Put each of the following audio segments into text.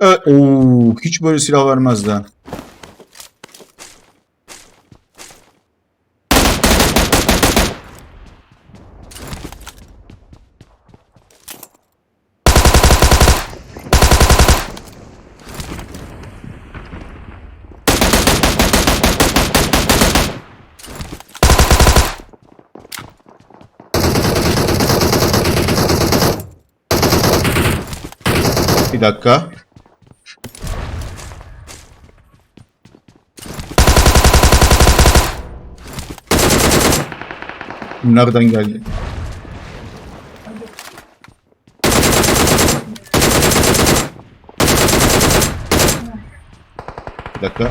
Evet. Oo, hiç böyle silah vermezdi. Bir dakika. Nereden geldi? Bir dakika.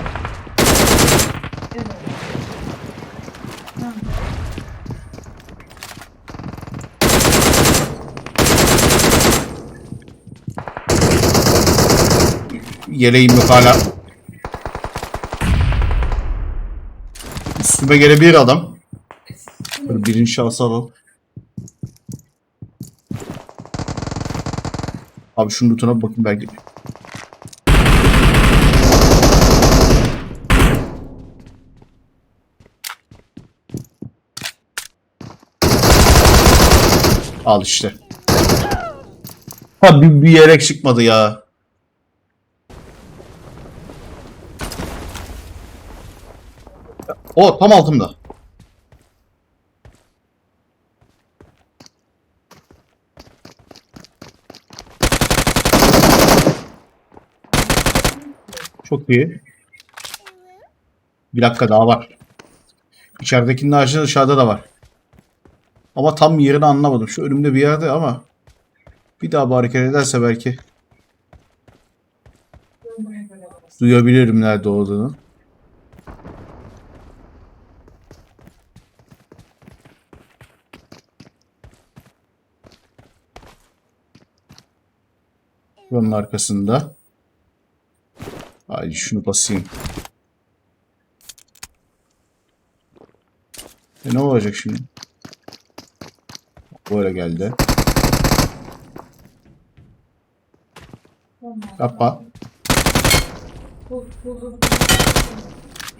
Yeleğim yok hala. Üstüme gelebilir adam. Böyle birinci şahsı alalım. Abi şunun lootuna bir bakın belki. Al işte. Ha bir, bir yelek çıkmadı ya. O tam altımda. Çok iyi. Bir dakika daha var. İçeridekinin haricinde dışarıda da var. Ama tam yerini anlamadım. Şu önümde bir yerde ama bir daha bu hareket ederse belki duyabilirim nerede olduğunu. Bunun arkasında. Ay şunu basayım. E ne olacak şimdi? Böyle geldi. Yapma. Bu, bu, bu.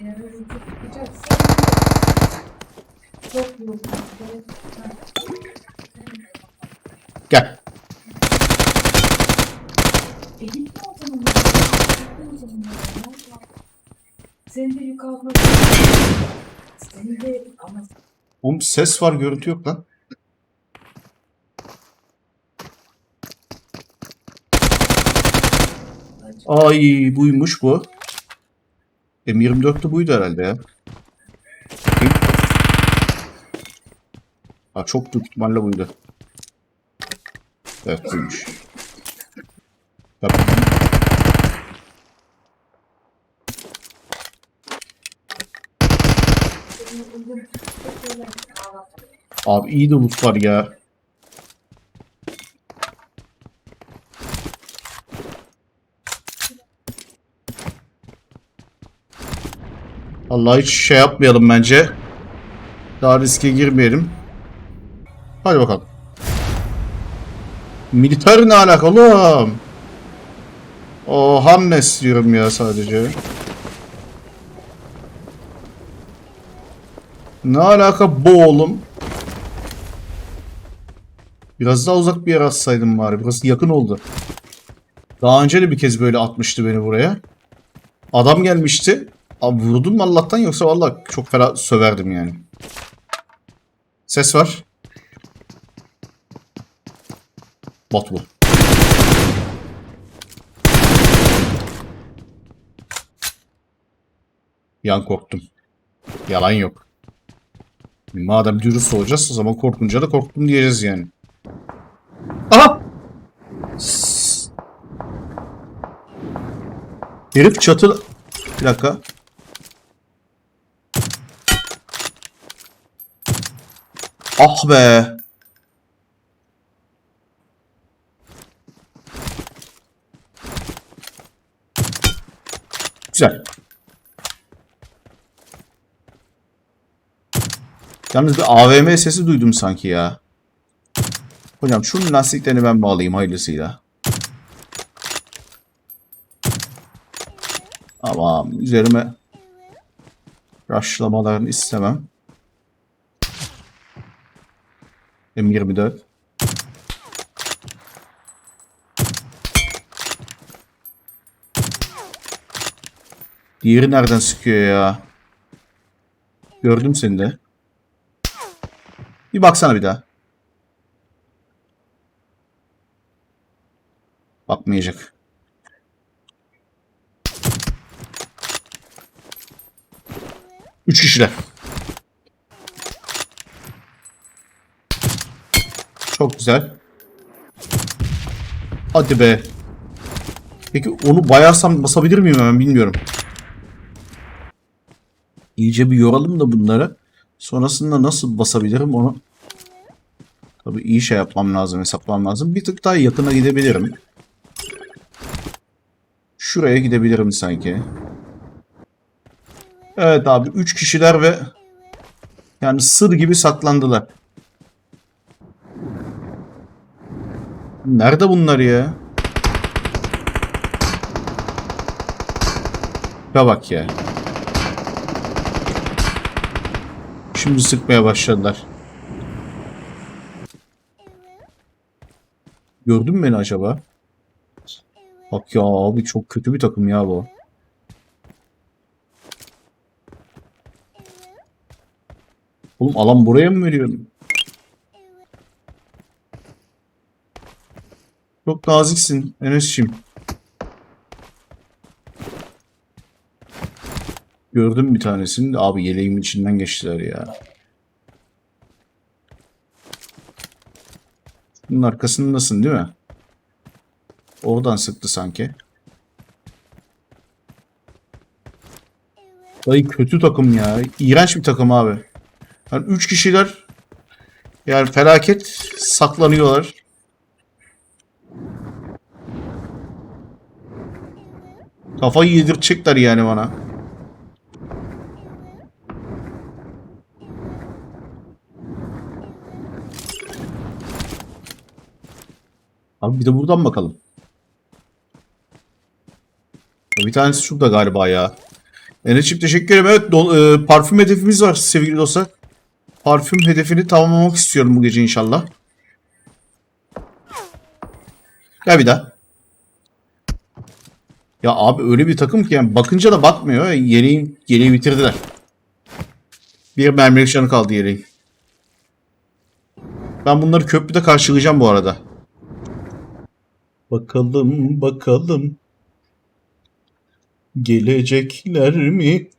Eğer öyle tutacaksa çok yok. Gel. E gitme o zaman. Gitme o zaman. ya. Senin de yük almak. Senin de ama Oğlum ses var görüntü yok lan. Ay buymuş bu. M24'te buydu herhalde ya. Ha çok büyük ihtimalle buydu. Evet buymuş. Tamam. Abi iyi de var ya. Allah hiç şey yapmayalım bence. Daha riske girmeyelim. Hadi bakalım. Militer ne alakalı oğlum? O Hamnes diyorum ya sadece. Ne alaka bu oğlum? Biraz daha uzak bir yer atsaydım bari. Burası yakın oldu. Daha önce de bir kez böyle atmıştı beni buraya. Adam gelmişti. Abi vurdum mu Allah'tan yoksa vallahi çok fena söverdim yani. Ses var. Bot bu. Yan korktum. Yalan yok. Madem dürüst olacağız o zaman korkunca da korktum diyeceğiz yani. Aha! Sss. Herif çatı... Bir dakika. Ah be. Güzel. Yalnız bir AVM sesi duydum sanki ya. Hocam şunun lastiklerini ben bağlayayım hayırlısıyla. Ama üzerime rushlamalarını istemem. M24. Diğeri nereden sıkıyor ya? Gördüm seni de. Bir baksana bir daha. Bakmayacak. Üç kişiler. Çok güzel. Hadi be. Peki onu bayarsam basabilir miyim hemen bilmiyorum. İyice bir yoralım da bunları. Sonrasında nasıl basabilirim onu. Tabii iyi şey yapmam lazım, hesaplamam lazım. Bir tık daha yakına gidebilirim. Şuraya gidebilirim sanki. Evet abi 3 kişiler ve yani sır gibi saklandılar. Nerede bunlar ya? Ya bak ya. Şimdi sıkmaya başladılar. Gördün mü beni acaba? Bak ya abi çok kötü bir takım ya bu. Oğlum alan buraya mı veriyorsun? Çok naziksin Enes'ciğim. Gördüm bir tanesini de abi yeleğimin içinden geçtiler ya. Bunun arkasındasın değil mi? Oradan sıktı sanki. Dayı kötü takım ya. İğrenç bir takım abi. Yani üç kişiler yani felaket saklanıyorlar. Kafayı yedirtecekler yani bana. Abi bir de buradan bakalım. Bir tanesi şurada galiba ya. Enes'ciğim teşekkür ederim. Evet do- e, parfüm hedefimiz var sevgili dostlar. Parfüm hedefini tamamlamak istiyorum bu gece inşallah. Gel bir daha. Ya abi öyle bir takım ki yani bakınca da bakmıyor. Yeleği, yeleği bitirdiler. Bir mermilik canı kaldı yeleğin. Ben bunları köprüde karşılayacağım bu arada. Bakalım bakalım. Gelecekler mi?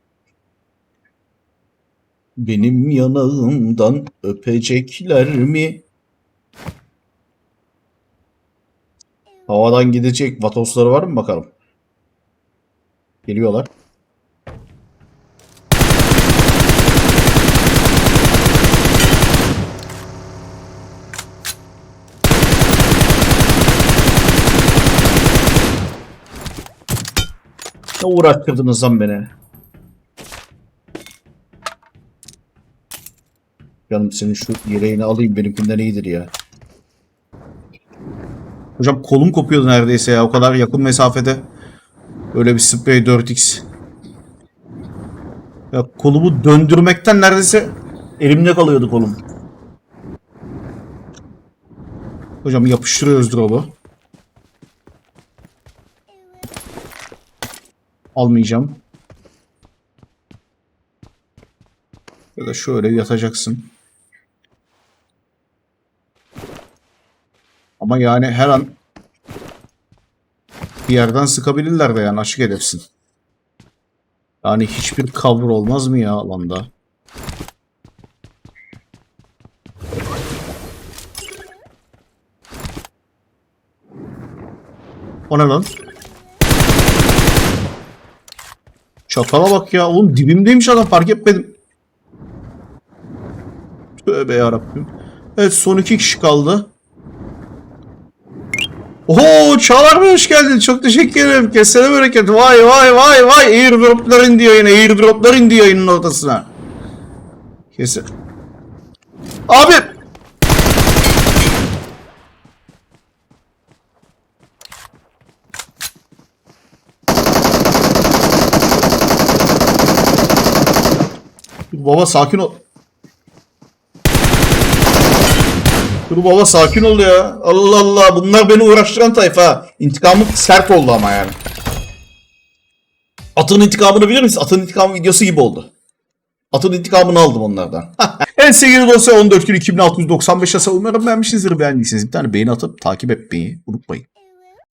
Benim yanağımdan öpecekler mi? Havadan gidecek vatosları var mı bakalım? Geliyorlar. Ne uğraştırdınız lan beni? Canım senin şu yeleğini alayım benimkinden iyidir ya. Hocam kolum kopuyordu neredeyse ya o kadar yakın mesafede. Öyle bir sprey 4x. Ya kolumu döndürmekten neredeyse elimde kalıyordu kolum. Hocam yapıştırıyoruz drop'u. Almayacağım. Ya da şöyle yatacaksın. Ama yani her an bir yerden sıkabilirler de yani açık hedefsin. Yani hiçbir cover olmaz mı ya alanda? O ne lan? Çakala bak ya. Oğlum dibimdeymiş adam fark etmedim. Tövbe yarabbim. Evet son iki kişi kaldı. Oho Çağlar hoş geldin. Çok teşekkür ederim. Kesene bereket. Vay vay vay vay. Airdroplar indi yayına. Airdroplar indi yayının ortasına. Kesin. Abi. Dur baba sakin ol. Dur baba sakin ol ya. Allah Allah bunlar beni uğraştıran tayfa. İntikamım sert oldu ama yani. Atın intikamını bilir misin? Atın intikamı videosu gibi oldu. Atın intikamını aldım onlardan. evet sevgili dostlar 14 gün 2695 yasa umarım beğenmişsinizdir beğendiyseniz bir tane beğeni atıp takip etmeyi unutmayın.